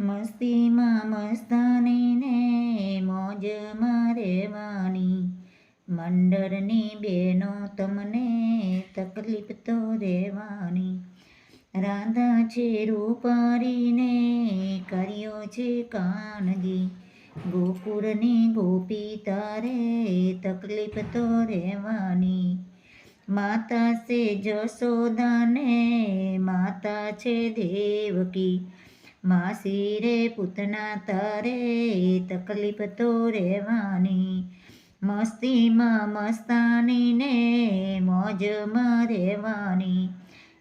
મસ્તીમાં મસ્તાનીને મોજ મારેવાની મંડળની બેનો તમને તકલીફ તો રહેવાની રાધા છે રૂપારીને, કર્યો છે કાનગી. ગોકુળની ગોપી તારે તકલીફ તો રહેવાની માતા છે જશોદાને, માતા છે દેવકી. માસી રે પૂતના તારે તકલીફ તો રહેવાની. મસ્તીમાં મસ્તાનીને મોજમાં રહેવાની.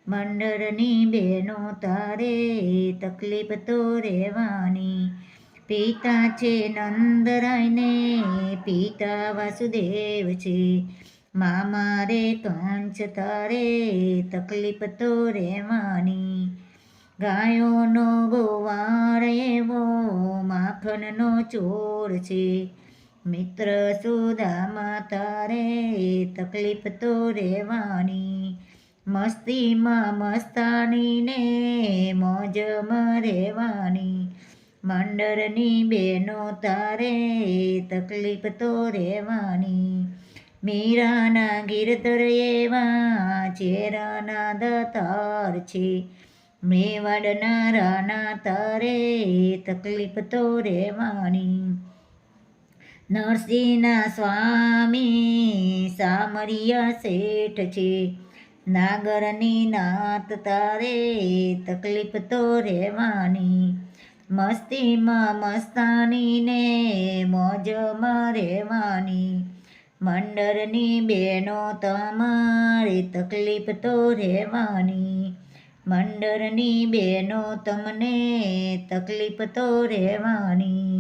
મંડળની બહેનો તારે તકલીફ તો રહેવાની. પિતા છે નંદરાયને, પિતા વાસુદેવ છે. મામા રે કંચ તારે તકલીફ તો રહેવાની. ગાયોનો ગોવાળ એવો, માખણનો ચોર છે. મિત્ર સુદામા તારે તકલીફ તો રહેવાની. મસ્તીમાં મસ્તાનીને મોજમાં રહેવાની મંડળની બેનો તારે તકલીફ તો રહેવાની. મીરાના ગીરધર એવા ચેરાના દતાર છે. મેવાડના રાણા તારે તકલીફ તો રહેવાની. નરસિંહના સ્વામી સામરિયા શેઠ છે. નાગરની નાત તારે તકલીફ તો રહેવાની. મસ્તીમાં મસ્તાનીને મોજમાં રહેવાની. મંડળની બહેનો તમારી તકલીફ તો રહેવાની. મંડળની બેનો તમને તકલીફ તો રહેવાની.